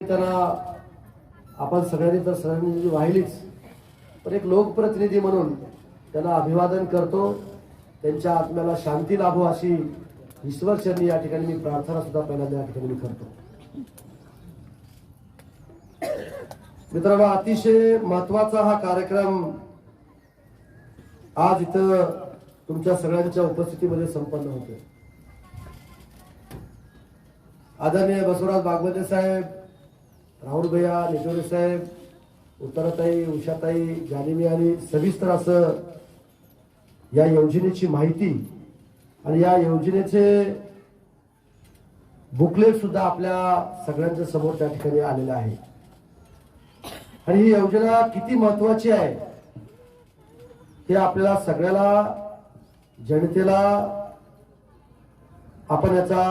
त्यांना आपण सगळ्यांनी तर सगळ्यांनी वाहिलीच पण एक लोकप्रतिनिधी म्हणून त्यांना अभिवादन करतो. त्यांच्या आत्म्याला शांती लाभो अशी ईश्वरचरणी या ठिकाणी मी प्रार्थना सुद्धा पहिल्यांदा या ठिकाणी मी करतो. मित्रांनो अतिशय महत्त्वाचा हा कार्यक्रम आज इथं तुमच्या सगळ्यांच्या उपस्थितीमध्ये संपन्न होते आदरणीय बसवराज बागवते साहेब राहुल भैया निजोरे साहेब उत्तराताई उषाताई जालिमी आणि सविस्तर असं या योजनेची माहिती आणि या योजनेचे बुकलेट सुद्धा आपल्या सगळ्यांच्या समोर त्या ठिकाणी आलेलं आहे. आणि ही योजना किती महत्वाची आहे हे आपल्याला सगळ्याला जनतेला आपण याचा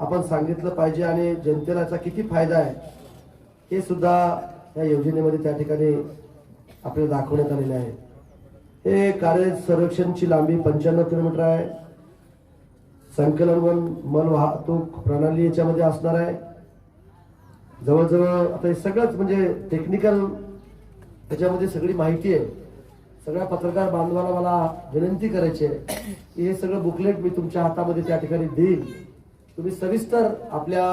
आपण सांगितलं पाहिजे आणि जनतेला याचा किती फायदा आहे हे सुद्धा या योजनेमध्ये त्या ठिकाणी आपल्याला दाखवण्यात आलेले आहे. हे कार्य संरक्षणची लांबी पंच्याण्णव किलोमीटर आहे. संकलन वन मल वाहतूक प्रणाली याच्यामध्ये असणार आहे. जवळजवळ आता हे सगळंच म्हणजे टेक्निकल त्याच्यामध्ये सगळी माहिती आहे. सगळ्या पत्रकार बांधवाला मला विनंती करायची आहे की हे सगळं बुकलेट मी तुमच्या हातामध्ये त्या ठिकाणी देईन. तुम्ही सविस्तर आपल्या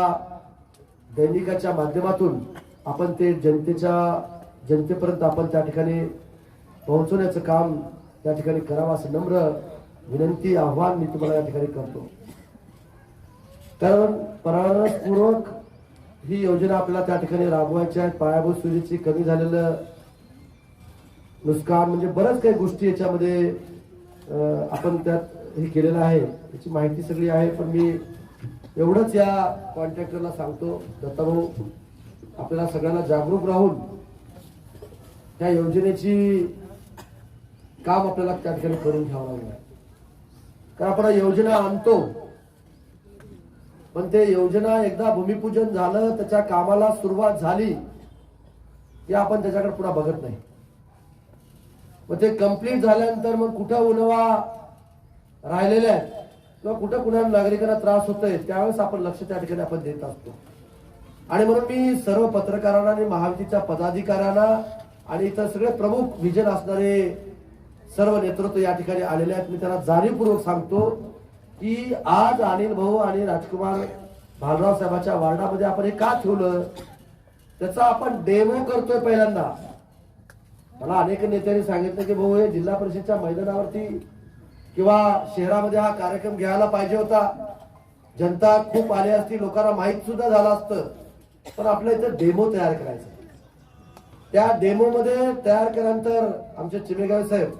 दैनिकाच्या माध्यमातून आपण ते जनतेच्या जनतेपर्यंत आपण त्या ठिकाणी पोहोचवण्याचं काम त्या ठिकाणी करावं असं नम्र विनंती आव्हान मी तुम्हाला या ठिकाणी करतो. कारण परामर्शपूर्वक ही योजना आपल्याला त्या ठिकाणी राबवायची आहे. पायाभूत सुविधेची कमी झालेलं नुकसान म्हणजे बऱ्याच काही गोष्टी याच्यामध्ये आपण त्यात हे केलेलं आहे. याची माहिती सगळी आहे पण मी एवढंच या कॉन्ट्रॅक्टरला सांगतो. दत्ताभाऊ आपल्याला सगळ्यांना जागरूक राहून त्या योजनेची काम आपल्याला त्या ठिकाणी करून घ्यावं लागलं. कारण आपण योजना आणतो पण ते योजना एकदा भूमिपूजन झालं त्याच्या कामाला सुरुवात झाली की आपण त्याच्याकडे पुन्हा बघत नाही. मग ते कंप्लीट झाल्यानंतर मग कुठं उन्हावा राहिलेल्या आहेत किंवा कुठं कुणा नागरिकांना त्रास होतोय त्यावेळेस आपण लक्ष त्या ठिकाणी आपण देत असतो. आणि म्हणून मी सर्व पत्रकारांना आणि महायुतीच्या पदाधिकाऱ्यांना आणि इतर सगळे प्रमुख विजन असणारे सर्व नेतृत्व या ठिकाणी आलेले आहेत. मी त्यांना जाणीवपूर्वक सांगतो की आज अनिल भाऊ आणि राजकुमार भालराव साहेबाच्या वार्डामध्ये आपण हे का ठेवलं? त्याचा आपण डेमो करतोय पहिल्यांदा. मला अनेक नेत्यांनी सांगितलं की भाऊ हे जिल्हा परिषदच्या मैदानावरती किंवा शहरामध्ये हा कार्यक्रम घ्यायला पाहिजे होता. जनता खूप आली असती लोकांना माहीत सुद्धा झालं असतं. पण आपल्या इथं डेमो तयार करायचा त्या डेमो मध्ये तयार केल्यानंतर आमचे चिमेगाव साहेब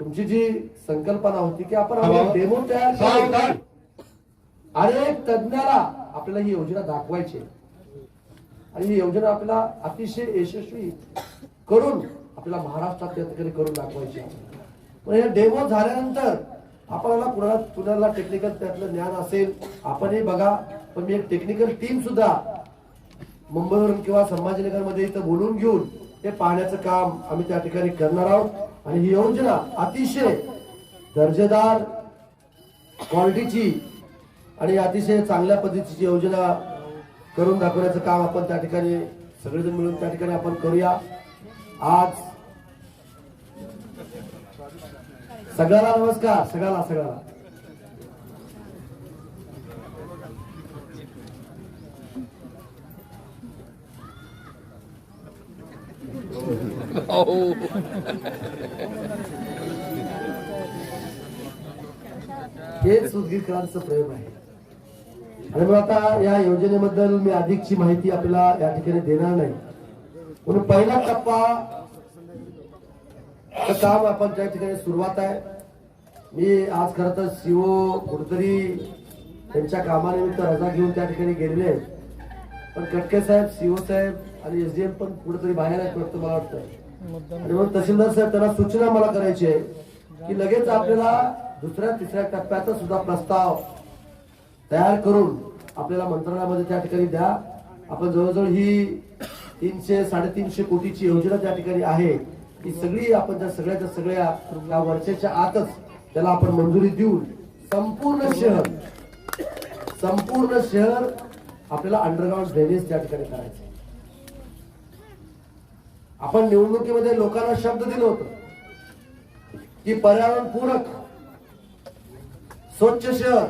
तुमची जी संकल्पना होती की आपण डेमो तयार करू आणि आपल्याला ही योजना दाखवायची. आणि ही योजना आपल्याला अतिशय यशस्वी करून आपल्याला महाराष्ट्रात करून दाखवायची. पण हे डेमो झाल्यानंतर आपल्याला कुणाला कुणाला टेक्निकल त्यातलं ज्ञान असेल आपणही बघा. पण मी एक टेक्निकल टीम सुद्धा मुंबईवरून किंवा संभाजीनगरमध्ये इथं बोलून घेऊन हे पाहण्याचं काम आम्ही त्या ठिकाणी करणार आहोत. आणि ही योजना अतिशय दर्जेदार क्वालिटीची आणि अतिशय चांगल्या पद्धतीची योजना करून दाखवण्याचं काम आपण त्या ठिकाणी सगळेजण मिळून त्या ठिकाणी आपण करूया. आज सगळ्याला नमस्कार सगळ्याला सगळ्याला हेच उद्गीरकरांचं प्रेम आहे. आणि मग आता या योजनेबद्दल मी अधिकची माहिती आपल्याला या ठिकाणी देणार नाही. म्हणून पहिला टप्पा काम आपण त्या ठिकाणी सुरुवात आहे. मी आज खरं तर सीओ कुठतरी त्यांच्या कामानिमित्त रजा घेऊन त्या ठिकाणी गेलेले पण कटके साहेब सीओ साहेब आणि एसडीएम पण कुठेतरी बाहेर आहेत वाटतं मला वाटतं. आणि मग तहसीलदार साहेब त्यांना सूचना मला करायची आहे की लगेच आपल्याला दुसऱ्या तिसऱ्या टप्प्याचा सुद्धा प्रस्ताव तयार करून आपल्याला मंत्रालयामध्ये त्या ठिकाणी द्या. आपण जवळजवळ ही तीनशे साडेतीनशे कोटीची योजना त्या ठिकाणी आहे. ही सगळी आपण त्या सगळ्याच्या सगळ्या या वर्षाच्या आतच त्याला आपण मंजुरी देऊन संपूर्ण शहर संपूर्ण शहर आपल्याला अंडरग्राऊंड ड्रेनेज त्या ठिकाणी करायचं. आपण निवडणुकीमध्ये लोकांना शब्द दिलं होतं की पर्यावरणपूरक स्वच्छ शहर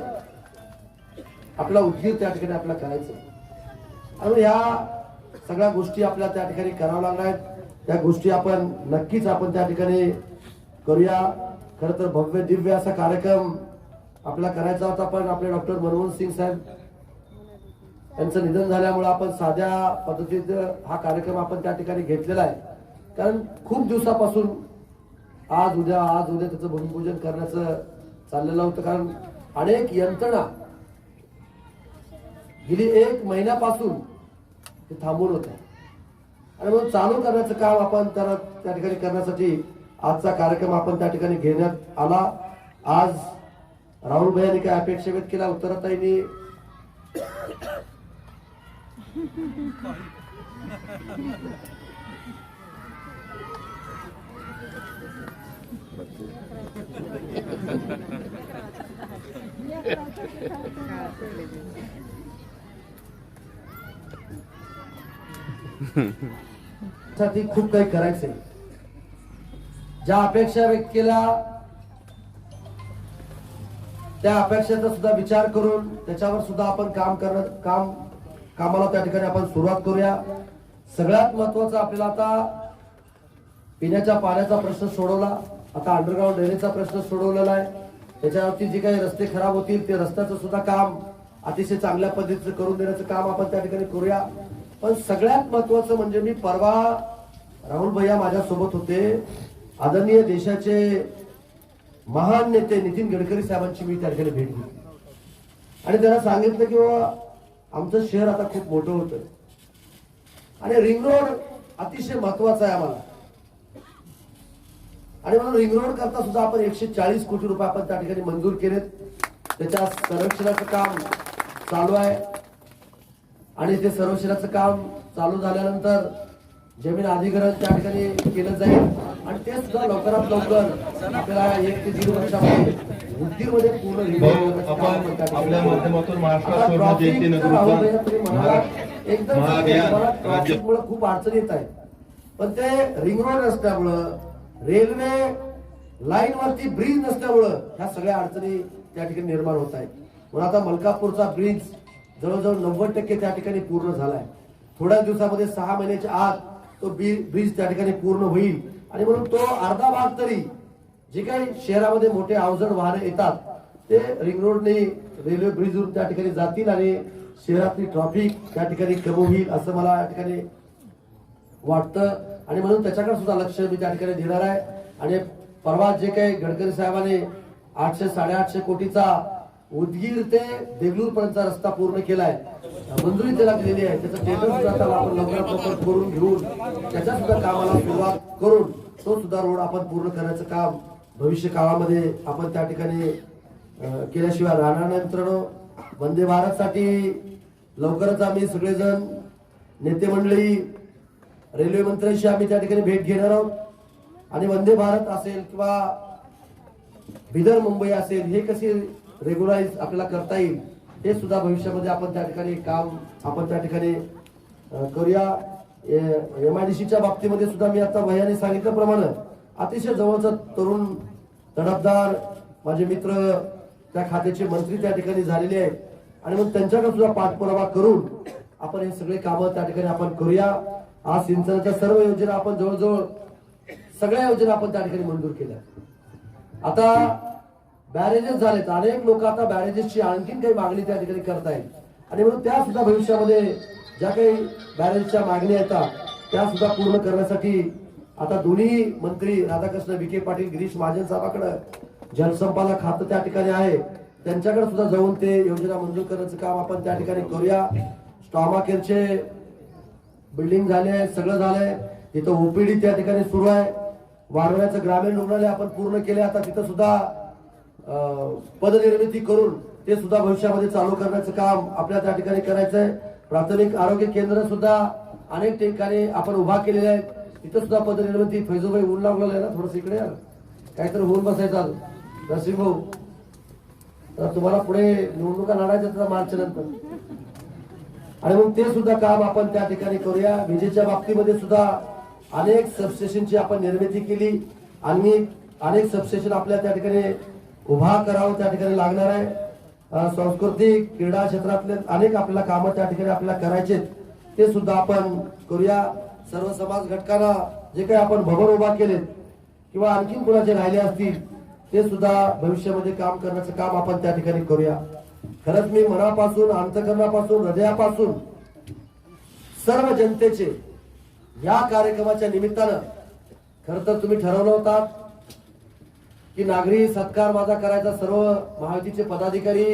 आपला उद्योग त्या ठिकाणी आपल्याला करायचं. आणि ह्या सगळ्या गोष्टी आपल्याला त्या ठिकाणी कराव्या लागणार आहेत. त्या गोष्टी आपण नक्कीच आपण त्या ठिकाणी करूया. खर तर भव्य दिव्य असा कार्यक्रम आपला करायचा होता पण आपले डॉक्टर मनमोहन सिंग साहेब यांचं निधन झाल्यामुळे आपण साध्या पद्धतीत हा कार्यक्रम आपण त्या ठिकाणी घेतलेला आहे. कारण खूप दिवसापासून आज उद्या आज उद्या त्याचं भूमिपूजन करण्याचं चाललेलं होतं. कारण अनेक यंत्रणा गेली एक महिन्यापासून ते थांबून होत्या. आणि म्हणून चालू करण्याचं काम आपण त्याला त्या ठिकाणी करण्यासाठी आजचा कार्यक्रम आपण त्या ठिकाणी घेण्यात आला. आज राहुल भैयाने काय अपेक्षा व्यक्त केला उत्तराताईंनी साठी खूप काही करायचंय. ज्या अपेक्षा व्यक्त केल्या त्या अपेक्षेचा सुद्धा विचार करून त्याच्यावर सुद्धा आपण काम करणं काम कामाला त्या ठिकाणी आपण सुरुवात करूया. सगळ्यात महत्वाचं आपल्याला आता पिण्याच्या पाण्याचा प्रश्न सोडवला. आता अंडरग्राऊंड ड्रेनेजचा प्रश्न सोडवलेला आहे. त्याच्यावरती जे काही रस्ते खराब होतील ते रस्त्याचं सुद्धा काम अतिशय चांगल्या पद्धतीचं करून देण्याचं काम आपण त्या ठिकाणी करूया. पण सगळ्यात महत्वाचं म्हणजे मी परवा राहुल भैया माझ्यासोबत होते. आदरणीय देशाचे महान नेते नितीन गडकरी साहेबांची मी त्या ठिकाणी भेट घेतली. आणि त्यांना सांगितलं की बाबा आमचं शहर आता खूप मोठं होतं. आणि रिंग रोड अतिशय महत्त्वाचा आहे आम्हाला. आणि म्हणून रिंग रोड करता सुद्धा आपण एकशे चाळीस कोटी रुपये आपण त्या ठिकाणी मंजूर केलेत. त्याच्या संरक्षणाचं काम चालू आहे. आणि ते सर्वेक्षणाचं काम चालू झाल्यानंतर जमीन अधिग्रहण त्या ठिकाणी केलं जाईल. आणि ते सुद्धा लवकरात लवकर आपल्याला एक ते दीड वर्षामध्ये उद्योगमध्ये पूर्ण आपल्या. माध्यमातून एकदम खूप अडचणी येत आहेत पण ते रिंग रोड नसल्यामुळं रेल्वे लाईन वरती ब्रिज नसल्यामुळं ह्या सगळ्या अडचणी त्या ठिकाणी निर्माण होत आहेत. म्हणून आता मलकापूरचा ब्रिज जवळजवळ नव्वद टक्के त्या ठिकाणी पूर्ण झालाय. थोड्या दिवसामध्ये सहा महिन्याच्या आत तो ब्रिज त्या ठिकाणी पूर्ण होईल. आणि म्हणून तो अर्धा भाग तरी जे काही शहरामध्ये मोठे अवजड वाहने येतात ते रिंग रोडने रेल्वे ब्रिजवरून त्या ठिकाणी जातील आणि शहरातली ट्रॅफिक त्या ठिकाणी कमी होईल असं मला या ठिकाणी वाटतं. आणि म्हणून त्याच्याकडे सुद्धा लक्ष मी त्या ठिकाणी देणार आहे. आणि परवा जे काही गडकरी साहेबांनी आठशे साडेआठशे कोटीचा उदगीर ते देगलूर पर्यंतचा रस्ता पूर्ण केलाय. मंजुरी त्याला दिलेली आहे. त्याचा टेंडर सुद्धा आपण लवकरात लवकर करून घेऊन त्याच्या सुद्धा कामाला सुरुवात करून तो सुद्धा रोड आपण पूर्ण करण्याचं काम भविष्य काळामध्ये आपण त्या ठिकाणी केल्याशिवाय राहणार नाही मित्रांनो. वंदे भारतसाठी लवकरच आम्ही सगळेजण नेते मंडळी रेल्वे मंत्र्यांशी आम्ही त्या ठिकाणी भेट घेणार आहोत. आणि वंदे भारत असेल किंवा बिदर मुंबई असेल हे कसे रेग्युलाइज आपल्याला करता येईल. हे सुद्धा भविष्यामध्ये आपण त्या ठिकाणी काम आपण त्या ठिकाणी करूया. एम आय डी सीच्या बाबतीमध्ये सुद्धा मी आता भैयाने सांगितल्याप्रमाणे अतिशय जवळचं तरुण तडफदार माझे मित्र त्या खात्याचे मंत्री त्या ठिकाणी झालेले आहेत. आणि मग त्यांच्याकडे सुद्धा पाठपुरावा करून आपण हे सगळे कामं त्या ठिकाणी आपण करूया. आज सिंचनाच्या सर्व योजना आपण जवळजवळ सगळ्या योजना आपण त्या ठिकाणी मंजूर केल्या. आता बॅरेजेस झालेत. अनेक लोक आता बॅरेजेसची आणखीन काही मागणी त्या ठिकाणी करतायत आणि म्हणून त्या सुद्धा भविष्यामध्ये ज्या काही बॅरेजच्या मागण्या येतात त्या सुद्धा पूर्ण करण्यासाठी आता दोन्ही मंत्री राधाकृष्ण विखे पाटील गिरीश महाजन साहेबाकडे जलसंपादन खातं त्या ठिकाणी आहे. त्यांच्याकडे सुद्धा जाऊन ते योजना मंजूर करण्याचं काम आपण त्या ठिकाणी करूया. स्टॉमा केअरचे बिल्डिंग झाले सगळं झालंय तिथं ओपीडी त्या ठिकाणी सुरू आहे. वाढवण्याचं ग्रामीण रुग्णालय आपण पूर्ण केले आता तिथं सुद्धा पदनिर्मिती करून ते सुद्धा भविष्यामध्ये चालू करण्याचं काम आपल्या त्या ठिकाणी करायचं आहे प्राथमिक आरोग्य केंद्र सुद्धा अनेक ठिकाणी आपण उभा केलेले आहेत. तिथं सुद्धा पदनिर्मिती फैजोबाई ऊन लागलेलं आहे ना थोडस इकडे काहीतरी होऊन बसायचा नरसिंह भाऊ तर तुम्हाला पुढे निवडणुका लढायच्या त्या मार्च नंतर. आणि मग ते सुद्धा काम आपण त्या ठिकाणी करूया. विजेच्या बाबतीमध्ये सुद्धा अनेक सबस्टेशनची आपण निर्मिती केली. आणि अनेक सबस्टेशन आपल्या त्या ठिकाणी उभा करावं त्या ठिकाणी लागणार आहे. सांस्कृतिक क्रीडा क्षेत्रातले अनेक आपल्याला कामं त्या ठिकाणी आपल्याला करायचे ते सुद्धा आपण करूया. सर्व समाज घटकांना जे काही आपण भवन उभा केलेत किंवा आणखी कुणाचे राहिले असतील ते सुद्धा भविष्यामध्ये काम करण्याचं काम आपण त्या ठिकाणी करूया. खरंच मी मनापासून अंतकरणापासून हृदयापासून सर्व जनतेचे या कार्यक्रमाच्या निमित्तानं खर तर तुम्ही ठरवलं होतात. की नागरी सत्कार माझा करायचा सर्व महायुतीचे पदाधिकारी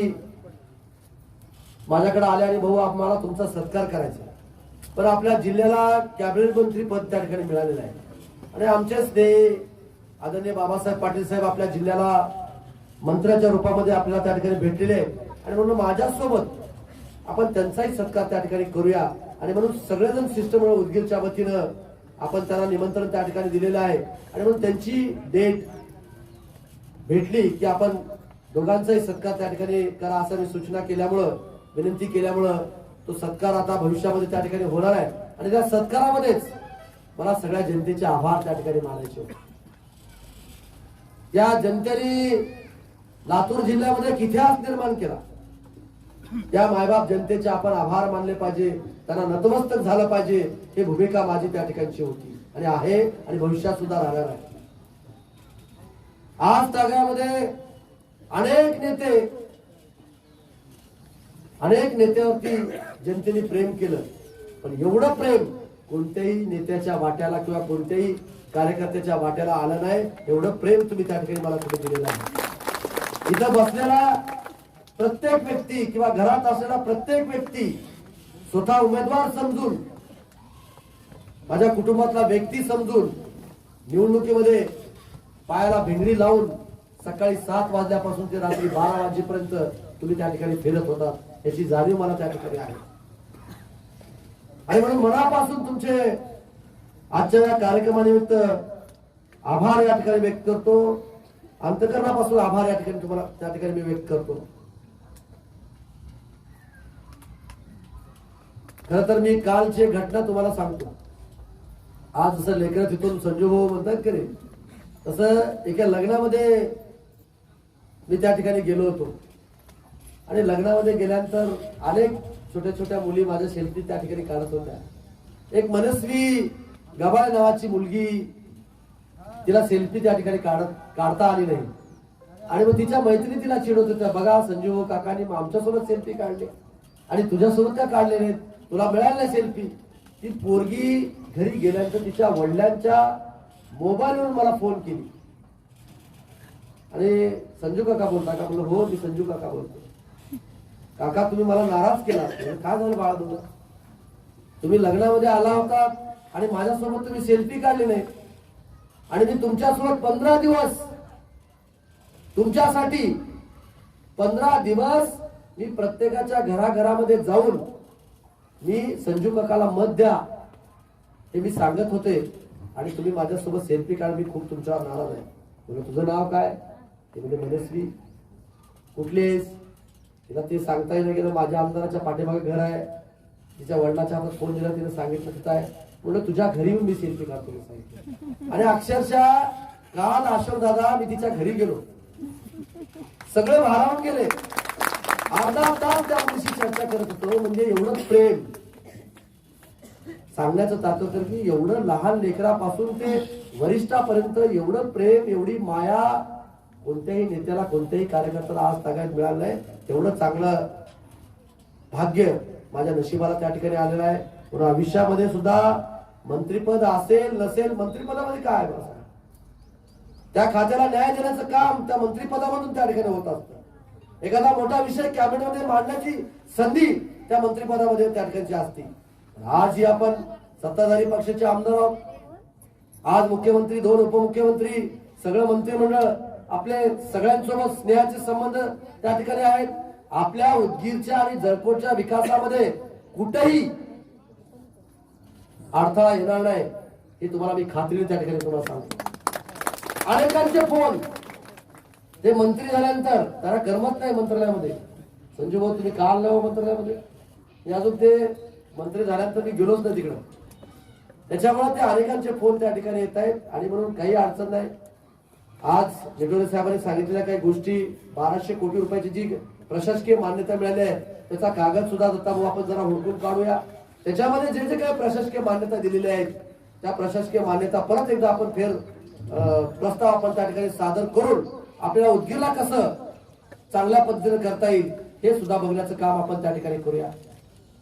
माझ्याकडे आले आणि भाऊ आम्हाला तुमचा सत्कार करायचा पण आपल्या जिल्ह्याला कॅबिनेट मंत्री पद त्या ठिकाणी मिळालेलं आहे. आणि आमचेच ते आदरणीय बाबासाहेब पाटील साहेब आपल्या जिल्ह्याला मंत्र्याच्या रूपामध्ये आपल्याला त्या ठिकाणी भेटलेले आहे आणि म्हणून माझ्यासोबत आपण त्यांचाही सत्कार त्या ठिकाणी करूया. आणि म्हणून सगळेजण सिस्टम उदगीरच्या वतीनं आपण त्यांना निमंत्रण त्या ठिकाणी दिलेलं आहे. आणि म्हणून त्यांची डेट भेटली की आपण दोघांचाही सत्कार त्या ठिकाणी करा असं मी सूचना केल्यामुळं विनंती केल्यामुळं तो सत्कार आता भविष्यामध्ये त्या ठिकाणी होणार आहे. आणि त्या सत्कारामध्येच मला सगळ्या जनतेचे आभार त्या ठिकाणी मानायचे होते. या जनतेने लातूर जिल्ह्यामध्ये इतिहास निर्माण केला. त्या मायबाप जनतेचे आपण आभार मानले पाहिजे त्यांना नतमस्तक झालं पाहिजे ही भूमिका माझी त्या ठिकाणची होती. आणि आहे आणि भविष्यात सुद्धा राहणार आहे. आज तागामध्ये अनेक नेते अनेक नेत्यावरती जनतेने प्रेम केलं. पण एवढं प्रेम कोणत्याही नेत्याच्या वाट्याला किंवा कोणत्याही कार्यकर्त्याच्या वाट्याला आलं नाही एवढं प्रेम तुम्ही त्या ठिकाणी मला कुठे दिलेलं आहे. इथं बसलेला प्रत्येक व्यक्ती किंवा घरात असलेला प्रत्येक व्यक्ती स्वतः उमेदवार समजून माझ्या कुटुंबातला व्यक्ती समजून निवडणुकीमध्ये पायाला भिंगरी लावून सकाळी सात वाजल्यापासून ते रात्री बारा वाजेपर्यंत तुम्ही त्या ठिकाणी फिरत होता. याची जाणीव मला त्या ठिकाणी आहे. आणि म्हणून मनापासून तुमचे आजच्या या कार्यक्रमानिमित्त आभार या ठिकाणी व्यक्त करतो. अंतकरणापासून आभार या ठिकाणी तुम्हाला त्या ठिकाणी मी व्यक्त करतो. खर तर मी कालची घटना तुम्हाला सांगतो. आज जसं लेकर तिथून संजू भाऊ म्हणतात की तसं एका लग्नामध्ये मी त्या ठिकाणी गेलो होतो. आणि लग्नामध्ये गेल्यानंतर अनेक छोट्या छोट्या मुली माझ्या सेल्फी त्या ठिकाणी काढत होत्या. एक मनस्वी गबाळ नावाची मुलगी तिला सेल्फी त्या ठिकाणी काढत काढता आली नाही. आणि मग तिच्या मैत्रिणी तिला चिडवत होत्या बघा संजीव भाऊ मग आमच्यासोबत सेल्फी काढले. आणि तुझ्यासोबत त्या काढले नाहीत? तुला मिळाली नाही सेल्फी ती पोरगी घरी गेल्यानंतर तिच्या वडिलांच्या मोबाईलवरून मला फोन केली. आणि संजू काका बोलता का म्हणलं हो मी संजू काका बोलतो. काका तुम्ही मला नाराज केला का म्हणजे काय झालं बाळा तुला? तुम्ही लग्नामध्ये आला होता आणि माझ्यासोबत तुम्ही सेल्फी काढली नाही. आणि मी तुमच्यासोबत पंधरा दिवस तुमच्यासाठी पंधरा दिवस मी प्रत्येकाच्या घराघरामध्ये जाऊन मी संजू काकाला मत द्या हे मी सांगत होते. आणि तुम्ही माझ्यासोबत सेल्फी काढ मी खूप तुमच्यावर नाराज आहे. म्हणजे तुझं नाव काय? ते म्हणजे मनस्वी कुठलेस तिला ते सांगता येणं गेलं माझ्या आमदाराच्या पाठीमागे घर आहे. तिच्या वडिलाच्या हातात फोन दिला तिने सांगितलं तिथं आहे. म्हणलं तुझ्या घरी येऊन मी सेल्फी काढतो सांगितलं. आणि अक्षरशः काल अशोक दादा मी तिच्या घरी गेलो. सगळे भारावून गेले. अर्धा तास त्या मुलीशी चर्चा करत होतो म्हणजे एवढं प्रेम. सांगण्याचं तात्पर्य की एवढं लहान लेकरापासून ते वरिष्ठापर्यंत एवढं प्रेम एवढी माया कोणत्याही नेत्याला कोणत्याही कार्यकर्त्याला आज सगळ्यात मिळालं नाही. तेवढं चांगलं भाग्य माझ्या नशिबाला त्या ठिकाणी आलेलं आहे. म्हणून आयुष्यामध्ये सुद्धा मंत्रीपद असेल नसेल मंत्रिपदामध्ये काय त्या खात्याला न्याय देण्याचं काम त्या मंत्रिपदामधून त्या ठिकाणी होत असतं. एखादा मोठा विषय कॅबिनेटमध्ये मांडण्याची संधी त्या मंत्रिपदामध्ये त्या ठिकाणी असते. आज ही आपण सत्ताधारी पक्षाचे आमदार आहोत. आज मुख्यमंत्री दोन उपमुख्यमंत्री सगळं मंत्रिमंडळ आपले सगळ्यांसोबत स्नेहाचे संबंध त्या ठिकाणी आहेत. आपल्या उदगीरच्या आणि जळकोटच्या विकासामध्ये कुठेही अडथळा येणार नाही हे तुम्हाला मी खात्रीने त्या ठिकाणी तुम्हाला सांगतो. अनेकांचे फोन ते मंत्री झाल्यानंतर त्याला करमत नाही मंत्रालयामध्ये. संजू भाऊ तुम्ही का आला हो मंत्रालयामध्ये? अजून ते मंत्री झाल्यानंतर मी गेलोच नाही तिकडं. त्याच्यामुळे ते अनेकांचे फोन त्या ठिकाणी येत आहेत आणि म्हणून काही अडचण नाही. आज जेटोले साहेबांनी सांगितलेल्या काही गोष्टी बाराशे कोटी रुपयाची जी प्रशासकीय मान्यता मिळाली आहे त्याचा कागद सुद्धा दत्ता भाऊ आपण जरा हुडकून काढूया. त्याच्यामध्ये जे जे काही प्रशासकीय मान्यता दिलेल्या आहेत त्या प्रशासकीय मान्यता परत एकदा आपण फेर प्रस्ताव आपण त्या ठिकाणी सादर करून आपल्याला उदगीरला कसं चांगल्या पद्धतीने करता येईल हे सुद्धा बघण्याचं काम आपण त्या ठिकाणी करूया.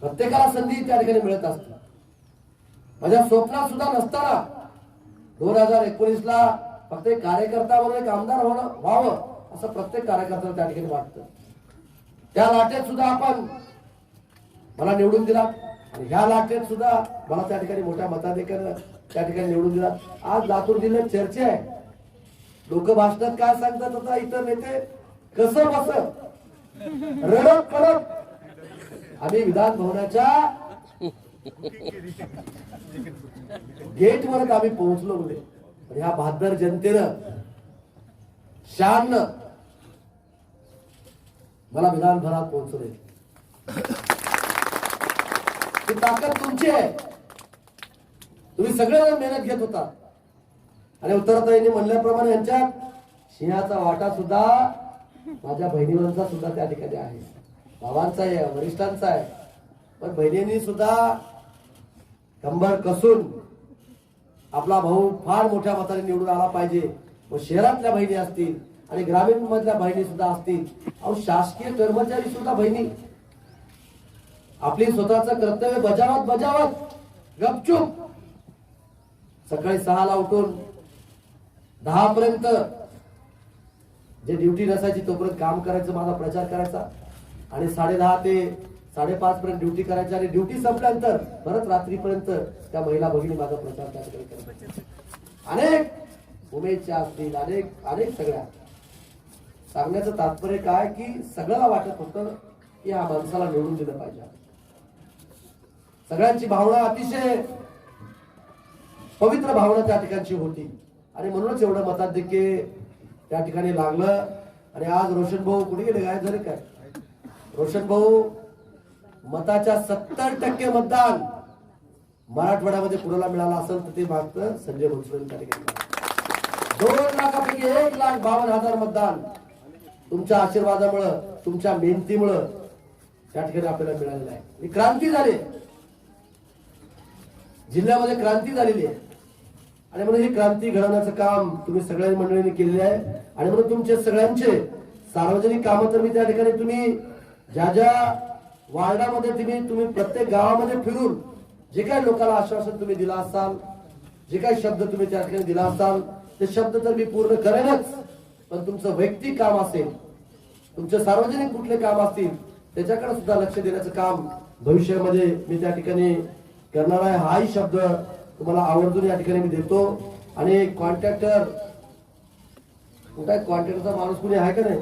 प्रत्येकाला संधी त्या ठिकाणी मिळत असते. माझ्या स्वप्नात सुद्धा नसताना दोन हजार एकोणीस ला फक्त एक कार्यकर्ता म्हणून एक आमदार होणं व्हावं असं प्रत्येक कार्यकर्त्याला त्या ठिकाणी वाटतं. त्या लाटेत सुद्धा आपण मला निवडून दिला आणि ह्या लाटेत सुद्धा मला त्या ठिकाणी मोठ्या मताधिकार त्या ठिकाणी निवडून दिला आज लातूर जिल्ह्यात चर्चा आहे. लोक भाषणात काय सांगतात आता इतर नेते? कसं बस? रडत पडत आम्ही विधान भवनाच्या गेट वर आम्ही पोहोचलो म्हणजे. ह्या बहादर जनतेनं शान मला विधानभरात पोहोचले ताकद तुमची आहे. तुम्ही सगळेजण मेहनत घेत होता. आणि उत्तराताईंनी म्हणल्याप्रमाणे यांच्या सिंहाचा वाटा सुद्धा माझ्या बहिणीवरचा सुद्धा त्या ठिकाणी आहे. बाबांचा आहे वरिष्ठांचा आहे. पण बहिणींनी सुद्धा कंबर कसून आपला भाऊ फार मोठ्या मताने निवडून आला पाहिजे. व शहरातल्या बहिणी असतील आणि ग्रामीण मधल्या बहिणी सुद्धा असतील. अहो शासकीय कर्मचारी सुद्धा बहिणी. आपली स्वतःचं कर्तव्य बजावत बजावत गपचूप. सकाळी सहाला उठून दहा पर्यंत जे ड्युटी नसायची तोपर्यंत काम करायचं माझा प्रचार करायचा. आणि साडे दहा ते साडेपाच पर्यंत ड्युटी करायची आणि ड्युटी संपल्यानंतर परत रात्रीपर्यंत त्या महिला भगिनी माझा प्रचार त्या ठिकाणी करायचा अनेक उमेदच्या असतील अनेक अनेक सगळ्या. सांगण्याचं तात्पर्य काय की सगळ्याला वाटत होतं की हा माणसाला निवडून दिलं पाहिजे. सगळ्यांची भावना अतिशय पवित्र भावना त्या ठिकाणची होती. आणि म्हणूनच एवढं मताधिक्य त्या ठिकाणी लागलं. आणि आज रोशन भाऊ कुठे गेले? काय झाले काय? रोशन भाऊ मताच्या सत्तर टक्के मतदान मराठवाड्यामध्ये कुणाला मिळालं असेल तर ते मागतं संजय बनसोडे दोन लाखापैकी एक लाख बावन्न हजार मतदान तुमच्या आशीर्वादामुळं तुमच्या मेहनतीमुळं त्या ठिकाणी आपल्याला मिळालेलं आहे. ही क्रांती झाली. जिल्ह्यामध्ये क्रांती झालेली आहे. आणि म्हणून ही क्रांती घडवण्याचं काम तुम्ही सगळ्या मंडळींनी केलेले आहे. आणि म्हणून तुमचे सगळ्यांचे सार्वजनिक कामं तर मी त्या ठिकाणी तुम्ही ज्या ज्या वार्डामध्ये तुम्ही तुम्ही प्रत्येक गावामध्ये फिरून जे काही लोकांना आश्वासन तुम्ही दिला असाल जे काही शब्द तुम्ही त्या ठिकाणी दिला असाल ते शब्द तर मी पूर्ण करेनच. पण तुमचं वैयक्तिक काम असेल तुमचे सार्वजनिक कुठले काम असतील त्याच्याकडे सुद्धा लक्ष देण्याचं काम भविष्यामध्ये मी त्या ठिकाणी करणार आहे. हाही शब्द तुम्हाला आवर्जून या ठिकाणी मी देतो. आणि कॉन्ट्रॅक्टर कुठे कॉन्ट्रॅक्टरचा माणूस कुणी आहे का नाही?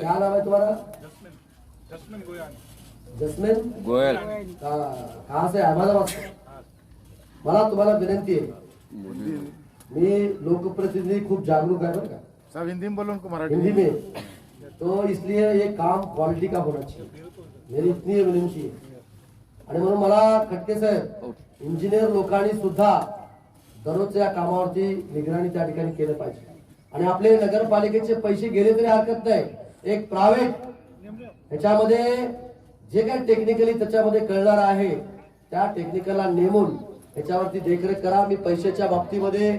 क्या नाम है तुम्हारा जसमीन गोयल. से मला तुम्हाला विनंती आहे. मी लोकप्रतिनिधी खूप जागरूक आहे बरं का. सब हिंदी में बोलो उनको मराठी हिंदी में. तो इसलिए ये काम क्वालिटी का होना चाहिए. मेरी इतनी विनंती आहे आणि म्हणून मला खटके साहेब इंजिनियर लोकांनी सुद्धा दररोज या कामावरती निगराणी त्या ठिकाणी केलं पाहिजे. आणि आपले नगरपालिकेचे पैसे गेले तरी हरकत नाही. एक प्रायव्हेट ह्याच्यामध्ये जे काही टेक्निकली त्याच्यामध्ये कळणार आहे त्या टेक्निकलला नेमून ह्याच्यावरती देखरेख करा. मी पैशाच्या बाबतीमध्ये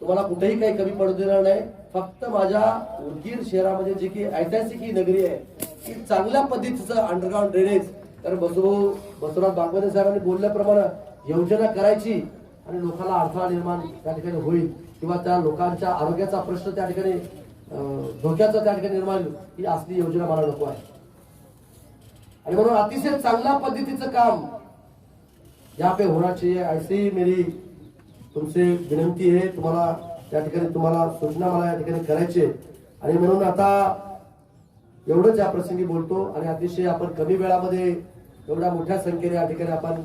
तुम्हाला कुठेही काही कमी पडू देणार नाही. फक्त माझ्या उदगीर शहरामध्ये जी की ऐतिहासिक ही नगरी आहे ती चांगल्या पद्धतीचं अंडरग्राऊंड ड्रेनेज तर बसभाऊ बसवराज बागवते साहेबांनी बोलल्याप्रमाणे योजना करायची आणि लोकांना अडथळा निर्माण त्या ठिकाणी होईल. किंवा त्या लोकांच्या आरोग्याचा प्रश्न त्या ठिकाणी धोक्याचा त्या ठिकाणी निर्माण ही असली योजना मला नको आहे. आणि म्हणून अतिशय चांगल्या पद्धतीचं काम यहाँ पे होना चाहिए ऐसी मेरी तुमसे विनंती आहे. तुम्हाला त्या ठिकाणी तुम्हाला सूचना मला या ठिकाणी करायची आणि म्हणून आता एवढंच या प्रसंगी बोलतो आणि अतिशय आपण कमी वेळामध्ये एवढ्या मोठ्या संख्येने या ठिकाणी आपण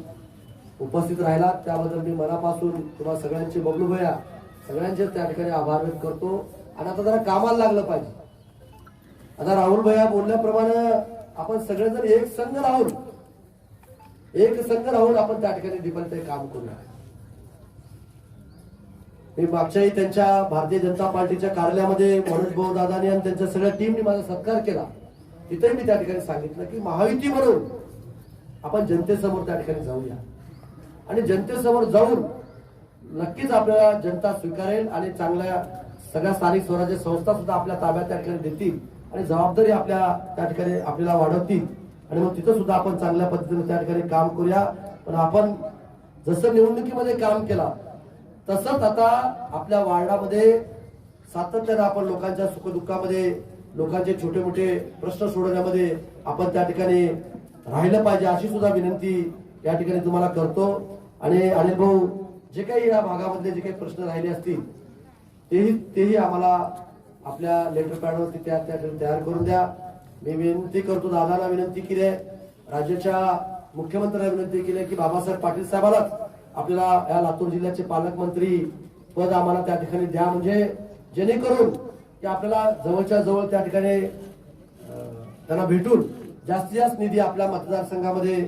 उपस्थित राहिला त्याबद्दल मी मनापासून तुम्हाला सगळ्यांची बबलू भया सगळ्यांचे त्या ठिकाणी आभार व्यक्त करतो. आणि आता जरा कामाला लागलं पाहिजे. आता राहुल भैया बोलल्याप्रमाणे आपण सगळेजण एक संघ राहून एक संघ राहून आपण त्या ठिकाणी दीपावली काम करूया. मी मागच्याही त्यांच्या भारतीय जनता पार्टीच्या कार्यालयामध्ये मनोज भाऊ दादानी आणि त्यांच्या सगळ्या टीमने माझा सत्कार केला. तिथेही मी त्या ठिकाणी सांगितलं की महायुती म्हणून आपण जनतेसमोर त्या ठिकाणी जाऊया. आणि जनतेसमोर जाऊन नक्कीच आपल्याला जनता स्वीकारेल आणि चांगल्या सगळ्या स्थानिक स्वराज्य संस्था सुद्धा आपल्या ताब्यात त्या ठिकाणी देतील आणि जबाबदारी आपल्या त्या ठिकाणी आपल्याला वाढवतील. आणि मग तिथं सुद्धा आपण चांगल्या पद्धतीने त्या ठिकाणी काम करूया. पण आपण जसं निवडणुकीमध्ये काम केला तसंच आता आपल्या वार्डामध्ये सातत्यानं आपण लोकांच्या सुखदुःखामध्ये लोकांचे छोटे मोठे प्रश्न सोडवण्यामध्ये आपण त्या ठिकाणी राहिलं पाहिजे अशी सुद्धा विनंती या ठिकाणी तुम्हाला करतो. आणि अनिल भाऊ जे काही या भागामधले जे काही प्रश्न राहिले असतील तेही तेही आम्हाला आपल्या लेटर पॅडवरती त्या त्या तयार करून द्या. मी विनंती करतो दादाला विनंती केली आहे. राज्याच्या मुख्यमंत्र्यांना विनंती केली आहे की बाबासाहेब पाटील साहेबांनाच आपल्याला या लातूर जिल्ह्याचे पालकमंत्री पद आम्हाला त्या ठिकाणी द्या. म्हणजे जेणेकरून की आपल्याला जवळच्या जवळ त्या ठिकाणी त्यांना भेटून जास्तीत जास्त निधी आपल्या मतदारसंघामध्ये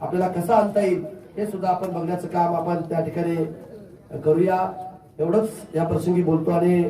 आपल्याला कसा आणता येईल हे सुद्धा आपण बघण्याचं काम आपण त्या ठिकाणी करूया. एवढंच या प्रसंगी बोलतो आणि